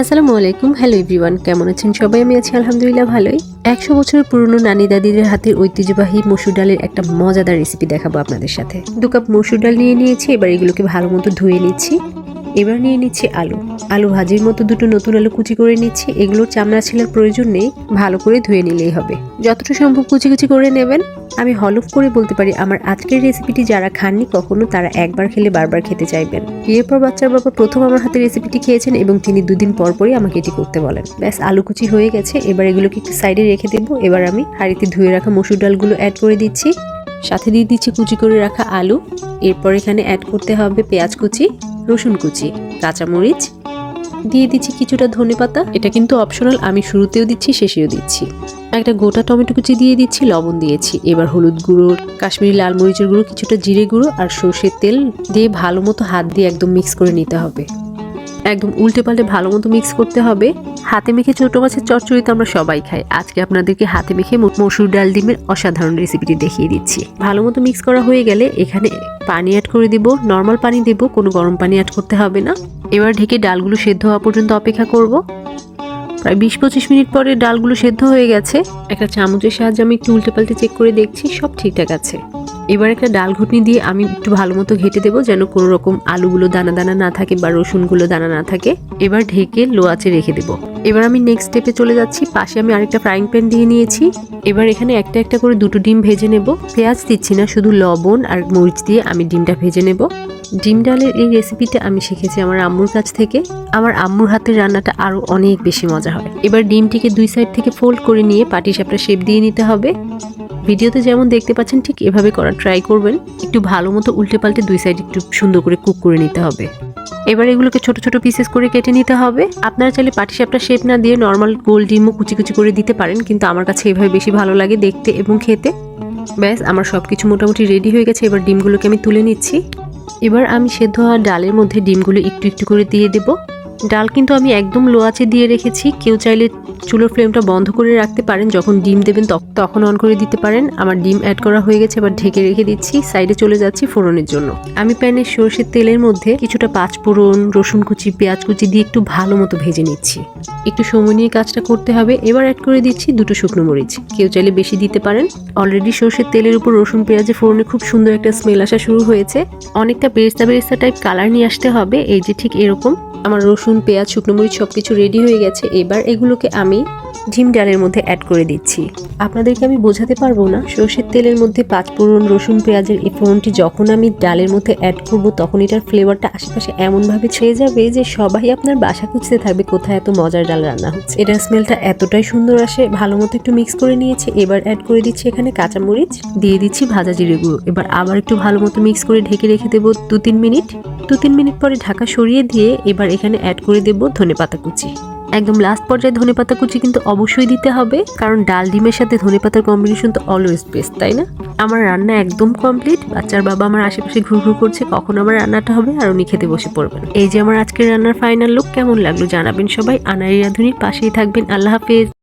আসসালামু আলাইকুম, hello everyone, কেমন আছেন সবাই? আমি আছি আলহামদুলিল্লাহ ভালোই। একশো বছরের পুরনো নানি দাদিদের হাতের ঐতিহ্যবাহী মসুর ডালের একটা মজাদার রেসিপি দেখাবো আপনাদের সাথে। দু কাপ মসুর ডাল নিয়ে নিয়েছি, এবার এগুলোকে ভালো মতো ধুয়ে নিচ্ছি। এবার নিয়ে নিচ্ছি আলু। আলু ভাজির মতো দুটো নতুন আলু কুচি করে নিচ্ছি। এগুলোর চামড়া ছেলার প্রয়োজন নেই, ভালো করে ধুয়ে নিলেই হবে। যতটা সম্ভব কুচি কুচি করে নেবেন। আমি হলফ করে বলতে পারি, আমার আজকের রেসিপিটি যারা খাননি, কখনো তারা একবার খেলে বারবার খেতে চাইবেন। বিয়ের পর বাচ্চার বাবা প্রথম আমার হাতে রেসিপিটি খেয়েছেন এবং তিনি দুদিন পর পরই আমাকে এটি করতে বলেন। ব্যাস আলু কুচি হয়ে গেছে, এবার এগুলোকে একটু সাইডে রেখে দেবো। এবার আমি হাঁড়িতে ধুয়ে রাখা মসুর ডালগুলো অ্যাড করে দিচ্ছি। সাথে দিয়ে দিচ্ছি কুচি করে রাখা আলু। এরপর এখানে অ্যাড করতে হবে পেঁয়াজ কুচি, রসুন কুচি, কাঁচামরিচ দিয়ে দিচ্ছি কিছুটা ধনে পাতা। এটা কিন্তু অপশনাল আমি শুরুতেও দিচ্ছি, শেষেও দিচ্ছি। একটা গোটা টমেটো কুচি দিয়ে দিচ্ছি, লবণ দিয়েছি। এবার হলুদ গুঁড়ো, কাশ্মীরি লাল মরিচের গুঁড়ো, কিছুটা জিরে গুঁড়ো আর সর্ষের তেল দিয়ে ভালো মতো হাত দিয়ে একদম মিক্স করে নিতে হবে। একদম উল্টে পাল্টে ভালো মতো মিক্স করতে হবে। হাতে মেখে ছোট মাছের চচ্চড়ি তো আমরা সবাই খাই। আজকে আপনাদেরকে হাতে মেখে মসুর ডাল ডিমের অসাধারণ রেসিপিটি দেখিয়ে দিচ্ছি। ভালো মতো মিক্স করা হয়ে গেলে এখানে পানি অ্যাড করে দিব। নর্মাল পানি দেব, কোনো গরম পানি অ্যাড করতে হবে না। এবার ঢেকে ডালগুলো সেদ্ধ হওয়া পর্যন্ত অপেক্ষা করব। প্রায় বিশ পঁচিশ মিনিট পরে ডালগুলো সেদ্ধ হয়ে গেছে। একটা চামচের সাহায্যে আমি একটু উল্টে পাল্টে চেক করে দেখছি, সব ঠিকঠাক আছে। এবার একটা ডাল ঘুটনি দিয়ে আমি একটু ভালো মতো ঘেটে দেবো যেন কোনো রকম আলুগুলো দানা দানা না থাকে বা রসুনগুলো দানা না থাকে। এবার ঢেকে লো রেখে দেবো। এবার আমি নেক্সট স্টেপে চলে যাচ্ছি। পাশে আমি আরেকটা ফ্রাইং প্যান দিয়ে নিয়েছি। এবার এখানে একটা একটা করে দুটো ডিম ভেজে নেব। পেঁয়াজ দিচ্ছি না, শুধু লবণ আর মরিচ দিয়ে আমি ডিমটা ভেজে নেব। ডিম ডালের এই রেসিপিটা আমি শিখেছি আমার আম্মুর কাছ থেকে। আমার আম্মুর হাতের রান্নাটা আরও অনেক বেশি মজা হয়। এবার ডিমটিকে দুই সাইড থেকে ফোল্ড করে নিয়ে পাটি সাপটা শেপ দিয়ে নিতে হবে। ভিডিওতে যেমন দেখতে পাচ্ছেন, ঠিক এভাবে করা ট্রাই করবেন। একটু ভালো মতো উল্টে পাল্টে দুই সাইড একটু সুন্দর করে কুক করে নিতে হবে। এবার এগুলোকে ছোট ছোট পিসেস করে কেটে নিতে হবে। আপনারা চাইলে পাটিসাপটা শেপ না দিয়ে নর্মাল গোল ডিমও কুচি কুচি করে দিতে পারেন, কিন্তু আমার কাছে এভাবে বেশি ভালো লাগে দেখতে এবং খেতে। ব্যাস, আমার সব কিছু মোটামুটি রেডি হয়ে গেছে। এবার ডিমগুলোকে আমি তুলে নিচ্ছি। এবার আমি সেদ্ধ হওয়া ডালের মধ্যে ডিমগুলো একটু একটু করে দিয়ে দেব। ডাল কিন্তু আমি একদম লো আঁচে দিয়ে রেখেছি। কেউ চাইলে চুলোর ফ্লেমটা বন্ধ করে রাখতে পারেন, যখন ডিম দেবেন তখ- তখন অন করে দিতে পারেন। আমার ডিম অ্যাড করা হয়ে গেছে, এবার ঢেকে রেখে দিচ্ছি। সাইডে চলে যাচ্ছি ফোড়নের জন্য। আমি প্যানে সর্ষের তেলের মধ্যে কিছুটা পাঁচ ফোড়ন, রসুন কুচি, পেঁয়াজ কুচি দিয়ে একটু ভালো মতো ভেজে নিচ্ছি। একটু সময় নিয়ে কাজটা করতে হবে। এবার অ্যাড করে দিচ্ছি দুটো শুকনো মরিচ। কেউ চাইলে বেশি দিতে পারেন। অলরেডি সর্ষের তেলের উপর রসুন, পেঁয়াজে ফোড়নে খুব সুন্দর একটা স্মেল আসা শুরু হয়েছে। অনেকটা বেরেস্তা বেরেস্তা টাইপ কালার নিয়ে আসতে হবে। এই যে ঠিক এরকম। আমার রসুন পেঁয়াজ, শুকনো মরিচ সব কিছু রেডি হয়ে গেছে। এবার এগুলোকে আমি ডিম ডালের মধ্যে অ্যাড করে দিচ্ছি। আপনাদেরকে আমি বোঝাতে পারব না। সর্ষের তেলের মধ্যে পাঁচফোড়ন রসুন পেঁয়াজের এই ফোড়নটি যখন আমি ডালের মধ্যে অ্যাড করব, তখন এটার ফ্লেভারটা আশেপাশে এমনভাবে ছেয়ে যাবে যে সবাই আপনার বাসা খুঁজতে থাকবে কোথায় এত মজার ডাল রান্না হচ্ছে। এটার স্মেলটা এতটাই সুন্দর আসে, ভালো মতো একটু মিক্স করে নিয়েছি। এবার অ্যাড করে দিচ্ছি এখানে কাঁচামরিচ, দিয়ে দিচ্ছি ভাজা জিরে গুঁড়ো। এবার আবার একটু ভালো মতো মিক্স করে ঢেকে রেখে দেবো দু তিন মিনিট। দু তিন মিনিট পরে ঢাকা সরিয়ে দিয়ে এবার এখানে অ্যাড করে দেবো ধনে পাতা কুচি। একদম লাস্ট পর্যায়ে ধনেপাতা কুচি কিন্তু অবশ্যই দিতে হবে, কারণ ডাল ডিমের সাথে ধনেপাতার কম্বিনেশন তো অলওয়েজ বেস্ট তাই না? আমার রান্না একদম কমপ্লিট বাচ্চার বাবা আমার আশেপাশে ঘুর ঘুর করছে, কখন আমার রান্নাটা হবে আর উনি খেতে বসে পড়বেন এই যে আমার আজকের রান্নার ফাইনাল লুক কেমন লাগল জানাবেন সবাই আনারি রাঁধুনির পাশেই থাকবেন, আল্লাহ হাফেজ।